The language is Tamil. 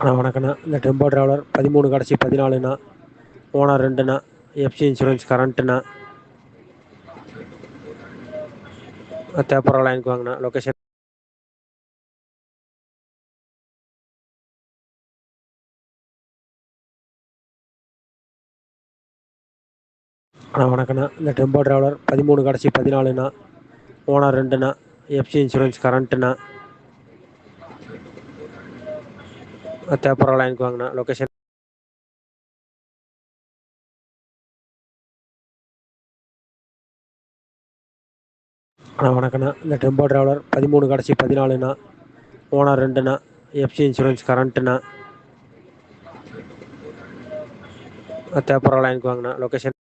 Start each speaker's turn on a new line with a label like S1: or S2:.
S1: அண்ணா வணக்கண்ணா இந்த டெம்போ டிராவலர் பதிமூணு கடைசி பதினாலுண்ணா. ஓனர் ரெண்டுண்ணா. எஃப்சி இன்சூரன்ஸ் கரண்ட்டுண்ணா தேப்பரம் லைனுக்கு வாங்கண்ணா. லொக்கேஷன் அண்ணா வணக்கண்ணா இந்த டெம்போ ட்ராவலர் பதிமூணு கடைசி பதினாலுண்ணா. ஓனர் ரெண்டுண்ணா. எஃப்சி இன்சூரன்ஸ் கரண்ட்டுண்ணா தேப்பரம் லைனுக்கு வாங்கண்ணா லொக்கேஷன் அண்ணா வணக்கண்ணா இந்த டெம்போ டிராவலர் பதிமூணு கடைசி பதினாலுண்ணா ஓனர் ரெண்டுண்ணா எஃப்சி இன்சூரன்ஸ் கரண்ட்டுண்ணா தேப்பரம் லைனுக்கு வாங்கண்ணா லொக்கேஷன்